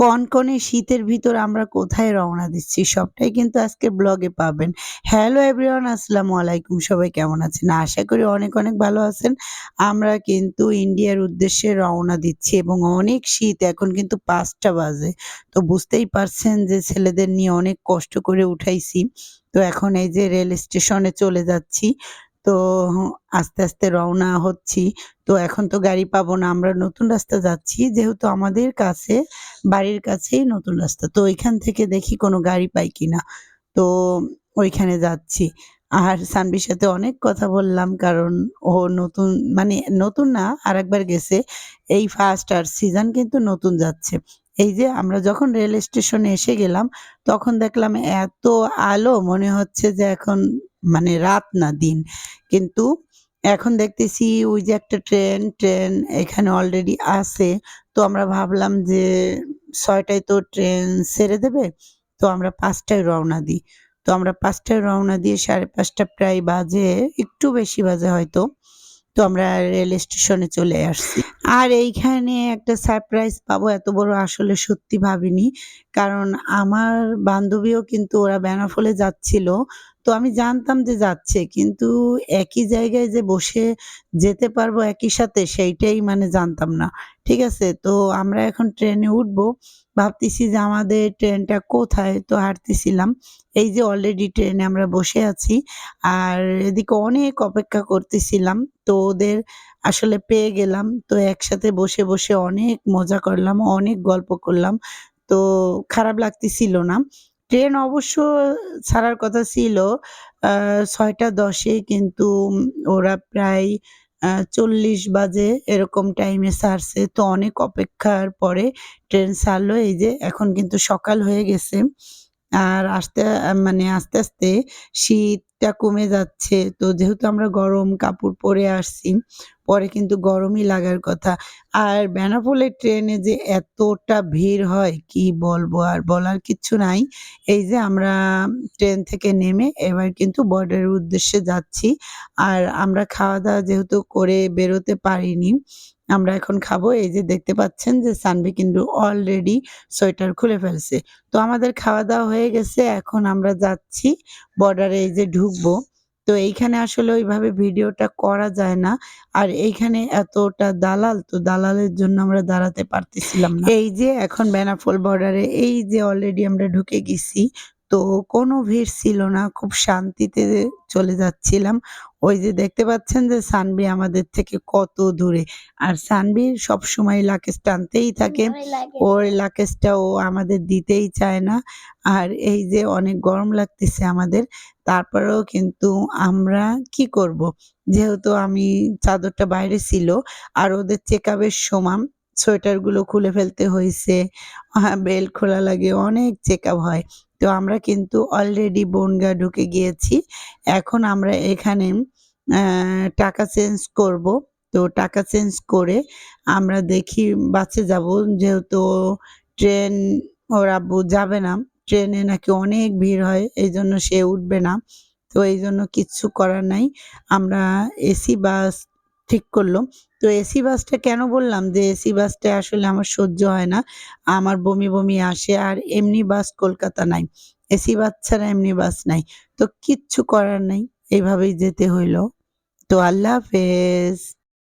কনকনে শীতের ভিতর আমরা কোথায় রওনা দিচ্ছি সবটাই কিন্তু আজকে ব্লগে পাবেন। হ্যালো এভরিওয়ান আসসালামু আলাইকুম সবাই কেমন আছেন? আশা করি অনেক, অনেক ভালো আছেন। আমরা কিন্তু ইন্ডিয়ার উদ্দেশ্যে রওনা দিচ্ছি এবং অনেক শীত এখন কিন্তু পাঁচটা বাজে। তো বুঝতেই পারছেন যে ছেলেদের নিয়ে অনেক কষ্ট করে উঠাইছি। তো এখন এই যে রেল স্টেশনে চলে যাচ্ছি। তো আস্তে, আস্তে রওনা হচ্ছি। তো এখন তো গাড়ি পাবো না। আমরা নতুন রাস্তা যাচ্ছি। যেহেতু আমাদের কাছে বাড়ির কাছেই নতুন রাস্তা। তো ওইখান থেকে দেখি কোনো গাড়ি পাই কিনা। তো ওইখানে যাচ্ছি। আর সানভির সাথে অনেক কথা বললাম কারণ ও নতুন মানে নতুন না আর একবার গেছে। এই ফার্স্ট আর সিজন কিন্তু নতুন যাচ্ছে। এই যে আমরা যখন রেল স্টেশনে এসে গেলাম তখন দেখলাম এত আলো মনে হচ্ছে যে এখন মানে রাত না দিন। কিন্তু এখন দেখতেছি ওই যে একটা ট্রেন, ট্রেন এখানে অলরেডি আছে। তো আমরা ভাবলাম যে ছয়টায় তো ট্রেন ছেড়ে দেবে। তো আমরা পাঁচটায় রওনা দিই। তো আমরা পাঁচটায় রওনা দিয়ে ৫:৩০ প্রায় বাজে, একটু বেশি বাজে হয়তো। তো আমরা রেল স্টেশনে চলে আসছি। আর এইখানে একটা সারপ্রাইজ পাবো এত বড় আসলে সত্যি ভাবিনি। কারণ আমার বান্ধবীও কিন্তু ওরা বেনাপোলে যাচ্ছিল। তো আমি জানতাম যে যাচ্ছে। কিন্তু একই জায়গায় যে বসে যেতে পারব একই সাথে সেইটাই মানে জানতাম না। ঠিক আছে? তো আমরা এখন ট্রেনে উঠবো। ভাবতেছি যে আমাদের ট্রেনটা কোথায়? তো হাঁটতেছিলাম। এই যে অলরেডি ট্রেনে আমরা বসে আছি। আর এদিকে অনেক অপেক্ষা করতেছিলাম। তো ওদের আসলে পেয়ে গেলাম। তো একসাথে বসে, বসে অনেক মজা করলাম, অনেক গল্প করলাম। তো খারাপ লাগতেছিল না। ট্রেন অবশ্য ছাড়ার কথা ছিল ছয়টা দশে কিন্তু ওরা প্রায় চল্লিশ বাজে এরকম টাইমে ছাড়ছে। তো অনেক অপেক্ষার পরে ট্রেন ছাড়লো। এই যে এখন কিন্তু সকাল হয়ে গেছে। আর আস্তে মানে আস্তে, আস্তে শীতটা কমে যাচ্ছে। তো যেহেতু আমরা গরম কাপড় পরে আসছি, পরে কিন্তু গরমই লাগার কথা। আর বেনাপোলের ট্রেনে যে এতটা ভিড় হয় কি বলব আর বলার কিচ্ছু নাই। এই যে আমরা ট্রেন থেকে নেমে এবার কিন্তু বর্ডারের উদ্দেশ্যে যাচ্ছি। আর আমরা খাওয়া-দাওয়া যেহেতু করে বেরোতে পারিনি, আমরা এখন খাব। এই যে দেখতে পাচ্ছেন যে সানভি কিন্তু অলরেডি সোয়েটার খুলে ফেলছে। তো আমাদের খাওয়া-দাওয়া হয়ে গেছে। এখন আমরা যাচ্ছি বর্ডারে এই যে ঢুকবো। তো এইখানে আসলে ওইভাবে ভিডিওটা করা যায় না। আর এইখানে এতটা দালাল, তো দালালের জন্য আমরা দাঁড়াতে পারতেছিলাম না। এই যে এখন বেনাপোল বর্ডারে এই যে অলরেডি আমরা ঢুকে গেছি। তো কোনো ভিড় ছিল না। খুব শান্তিতে চলে যাচ্ছিলাম। ওই যে দেখতে পাচ্ছেন যে সানভি আমাদের থেকে কত দূরে। আর সানভীর সবসময় লাকেজ টানতেই থাকে। ওর লাকেজটা ও আমাদের দিতেই চায় না। আর এই যে অনেক গরম লাগতেছে আমাদের। তারপরেও কিন্তু আমরা কি করব? যেহেতু আমি চাদরটা বাইরে ছিল আর ওদের চেক আপের সময় সোয়েটারগুলো খুলে ফেলতে হয়েছে হ্যাঁ, বেল্ট খোলা লাগে, অনেক চেক আপ হয়। তো আমরা কিন্তু অলরেডি বনগাঁ ঢুকে গিয়েছি। এখন আমরা এখানে টাকা চেঞ্জ করব। তো টাকা চেঞ্জ করে আমরা দেখি বাসে যাব। যেহেতু ট্রেন ওর আব্বু যাবে না। ট্রেনে নাকি অনেক ভিড় হয়। এই জন্য সে উঠবে না। তো এই জন্য কিচ্ছু করার নাই। আমরা এসি বাস ঠিক করল তো এসি বাসটা কেন বললাম যে এসি বাসটা আসলে আমার সহ্য হয় না। আমার বমি, বমি আসে। আর এমনি বাস কলকাতা নাই। এসি বাস ছাড়া এমনি বাস নাই। তো কিচ্ছু করার নাই। এইভাবেই যেতে হইল তো আল্লাহ হাফেজ।